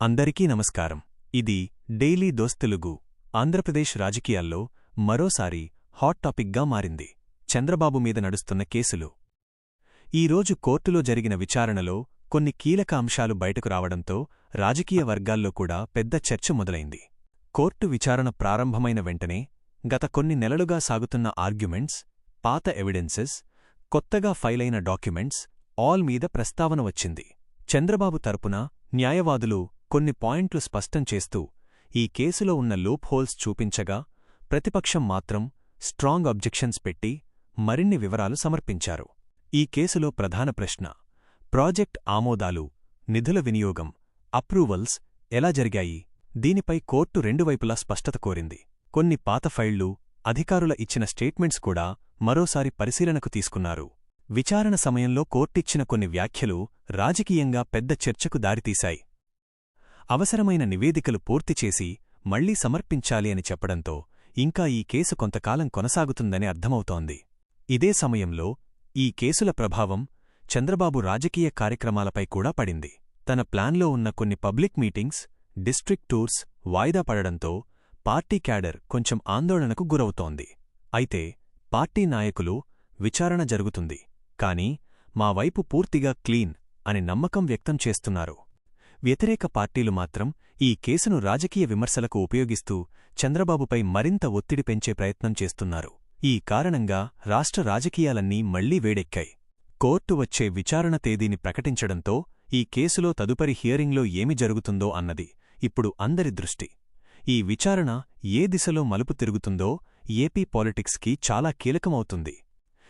అందరికీ నమస్కారం. ఇది డైలీ దోస్తెలుగు ఆంధ్రప్రదేశ్ రాజకీయాల్లో మరోసారి హాట్ టాపిక్గా మారింది. చంద్రబాబు మీద నడుస్తున్న కేసులు. ఈరోజు కోర్టులో జరిగిన విచారణలో కొన్ని కీలక అంశాలు బయటకు రావడంతో రాజకీయ వర్గాల్లో కూడా పెద్ద చర్చ మొదలైంది. కోర్టు విచారణ ప్రారంభమైన వెంటనే గత కొన్ని నెలలుగా సాగుతున్న ఆర్గ్యుమెంట్స్ పాత ఎవిడెన్సెస్ కొత్తగా ఫైలైన డాక్యుమెంట్స్ ఆల్ మీద ప్రస్తావన వచ్చింది. చంద్రబాబు తరపున న్యాయవాదులు కొన్ని పాయింట్లు స్పష్టం చేస్తూ ఈ కేసులో ఉన్న లూప్ హోల్స్ చూపించగా ప్రతిపక్షం మాత్రం స్ట్రాంగ్ అబ్జెక్షన్స్ పెట్టి మరిన్ని వివరాలు సమర్పించారు. ఈ కేసులో ప్రధాన ప్రశ్న ప్రాజెక్ట్ ఆమోదాలు నిధుల వినియోగం అప్రూవల్స్ ఎలా జరిగాయి? దీనిపై కోర్టు రెండువైపులా స్పష్టత కోరింది. కొన్ని పాత ఫైళ్ళు అధికారుల ఇచ్చిన స్టేట్మెంట్స్ కూడా మరోసారి పరిశీలనకు తీసుకున్నారు. విచారణ సమయంలో కోర్టిచ్చిన కొన్ని వ్యాఖ్యలు రాజకీయంగా పెద్ద చర్చకు దారితీశాయి. అవసరమైన నివేదికలు పూర్తిచేసి మళ్ళీ సమర్పించాలి అని చెప్పడంతో ఇంకా ఈ కేసు కొంతకాలం కొనసాగుతుందని అర్థమవుతోంది. ఇదే సమయంలో ఈ కేసుల ప్రభావం చంద్రబాబు రాజకీయ కార్యక్రమాలపై కూడా పడింది. తన ప్లాన్లో ఉన్న కొన్ని పబ్లిక్ మీటింగ్స్ డిస్ట్రిక్ట్ టూర్స్ వాయిదా పడడంతో పార్టీ క్యాడర్ కొంచెం ఆందోళనకు గురవుతోంది. అయితే పార్టీ నాయకులు విచారణ జరుగుతుంది. కాని మా వైపు పూర్తిగా క్లీన్ అని నమ్మకం వ్యక్తం చేస్తున్నారు. వ్యతిరేక పార్టీలు మాత్రం ఈ కేసును రాజకీయ విమర్శలకు ఉపయోగిస్తూ చంద్రబాబుపై మరింత ఒత్తిడి పెంచే ప్రయత్నం చేస్తున్నారు. ఈ కారణంగా రాష్ట్ర రాజకీయాలన్నీ మళ్ళీ వేడెక్కాయి. కోర్టు వచ్చే విచారణ తేదీని ప్రకటించడంతో ఈ కేసులో తదుపరి హియరింగ్లో ఏమి జరుగుతుందో అన్నది ఇప్పుడు అందరి దృష్టి. ఈ విచారణ ఏ దిశలో మలుపు తిరుగుతుందో ఏపీ పాలిటిక్స్కి చాలా కీలకమవుతుంది.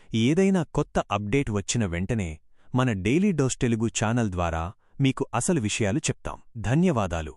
ఏదైనా కొత్త అప్డేట్ వచ్చిన వెంటనే మన డైలీ డోస్ తెలుగు ఛానల్ ద్వారా మీకు అసలు విషయాలు చెప్తాం. ధన్యవాదాలు.